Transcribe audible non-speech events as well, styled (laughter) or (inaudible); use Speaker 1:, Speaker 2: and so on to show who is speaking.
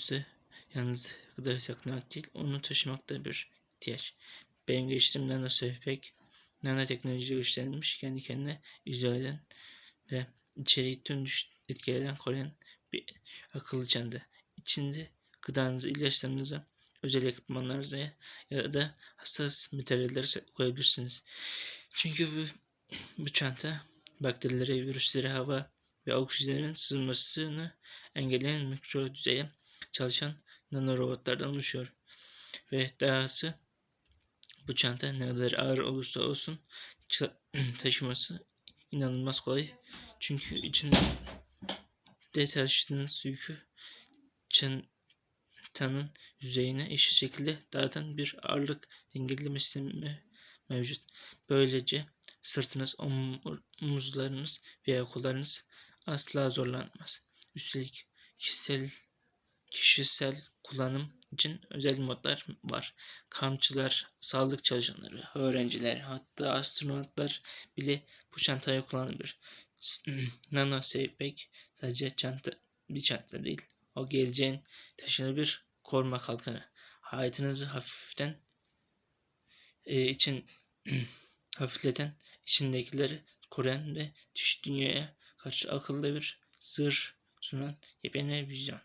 Speaker 1: günümüzde yalnız gıda saklamak değil, onu taşımak da bir ihtiyaç. Benim geliştirdiğim nano sevpek, nanoteknoloji güçlenmiş, kendi kendine izole ve içeriği tüm etkilerden koruyan bir akıllı çanta. İçinde gıdanızı, ilaçlarınızı, özel ekipmanlarınızı ya da hassas materyaller koyabilirsiniz. Çünkü bu, bu çanta bakterilere, virüslere, hava ve oksijenin sızmasını engelleyen mikro düzeye çalışan nanorobotlardan oluşuyor. Ve dahası bu çanta ne kadar ağır olursa olsun (clears throat) taşıması inanılmaz kolay. Çünkü içinde de taşıdığınız yükü çantanın yüzeyine eşit şekilde dağıtan bir ağırlık dengeleme sistemi mevcut. Böylece sırtınız, omuzlarınız veya kollarınız asla zorlanmaz. Üstelik kişisel kişisel kullanım için özel modlar var. Kampçılar, sağlık çalışanları, öğrenciler, hatta astronotlar bile bu çantayı kullanabilir. (clears throat) Nano Saveback sadece çanta bir çanta değil. O geleceğin taşınabilir koruma kalkanı. Hayatınızı hafiften e, için (clears throat) hafifleten içindekileri koruyan ve dış dünyaya karşı akıllı bir sır sunan yepyeni vizyon.